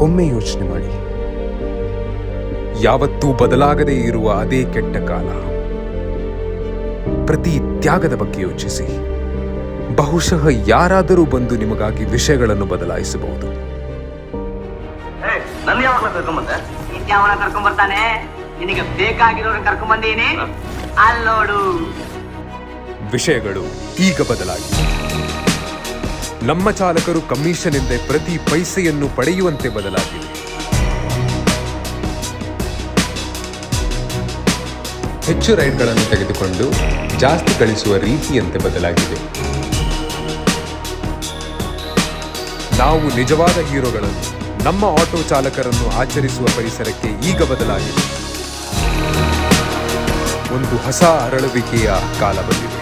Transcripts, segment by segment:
ಒಮ್ಮೆ ಯೋಚನೆ ಮಾಡಿ. ಯಾವತ್ತೂ ಬದಲಾಗದೇ ಇರುವ ಅದೇ ಕೆಟ್ಟ ಕಾಲ. ಪ್ರತಿ ತ್ಯಾಗದ ಬಗ್ಗೆ ಯೋಚಿಸಿ. ಬಹುಶಃ ಯಾರಾದರೂ ಬಂದು ನಿಮಗಾಗಿ ವಿಷಯಗಳನ್ನು ಬದಲಾಯಿಸಬಹುದು. ನನ್ನ ಯಾವಾಗ ಕರ್ಕೊಂಬಂದೆ? ನಿತ್ಯವನ ಕರ್ಕೊಂಡ್ ಬರ್ತಾನೆ ನಿನಗೆ ಬೇಕಾಗಿರೋರು ಕರ್ಕೊಂಡ್ ಬಂದೀನಿ ಅಲ್ಲಿ ವಿಷಯಗಳು ಈಗ ಬದಲಾಗಿದೆ ನಮ್ಮ ಚಾಲಕರು ಕಮಿಷನ್ ಎಂದೇ ಪ್ರತಿ ಪೈಸೆಯನ್ನು ಪಡೆಯುವಂತೆ ಬದಲಾಗಿದೆ. ಹೆಚ್ಚು ರೈಡ್ಗಳನ್ನು ತೆಗೆದುಕೊಂಡು ಜಾಸ್ತಿ ಗಳಿಸುವ ರೀತಿಯಂತೆ ಬದಲಾಗಿದೆ. ನಾವು ನಿಜವಾದ ಹೀರೋಗಳನ್ನು, ನಮ್ಮ ಆಟೋ ಚಾಲಕರನ್ನು ಆಚರಿಸುವ ಪರಿಸರಕ್ಕೆ ಈಗ ಬದಲಾಗಿದೆ. ಒಂದು ಹೊಸ ಅರಳುವಿಕೆಯ ಕಾಲ ಬಂದಿದೆ.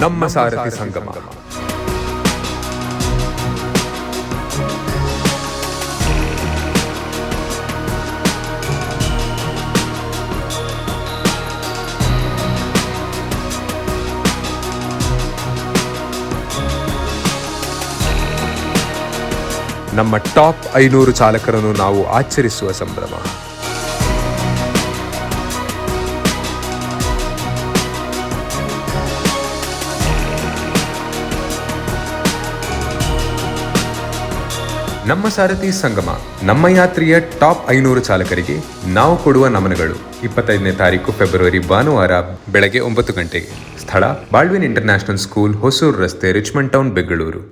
ನಮ್ಮ ಸಾರಥಿ ಸಂಗಮ. ನಮ್ಮ ಟಾಪ್ ಐನೂರು ಚಾಲಕರನ್ನು ನಾವು ಆಚರಿಸುವ ಸಂಭ್ರಮ. ನಮ್ಮ ಸಾರಥಿ ಸಂಗಮ, ನಮ್ಮ ಯಾತ್ರೆಯ ಟಾಪ್ ಐನೂರು ಚಾಲಕರಿಗೆ ನಾವು ಕೊಡುವ ನಮನಗಳು. ಇಪ್ಪತ್ತೈದನೇ ತಾರೀಕು ಫೆಬ್ರವರಿ ಭಾನುವಾರ ಬೆಳಗ್ಗೆ ಒಂಬತ್ತು ಗಂಟೆಗೆ. ಸ್ಥಳ ಬಾಳ್ವಿನ್ ಇಂಟರ್ನ್ಯಾಷನಲ್ ಸ್ಕೂಲ್ ಹೊಸೂರು ರಸ್ತೆ ರಿಚ್ಮಂಡ್ ಟೌನ್, ಬೆಂಗಳೂರು.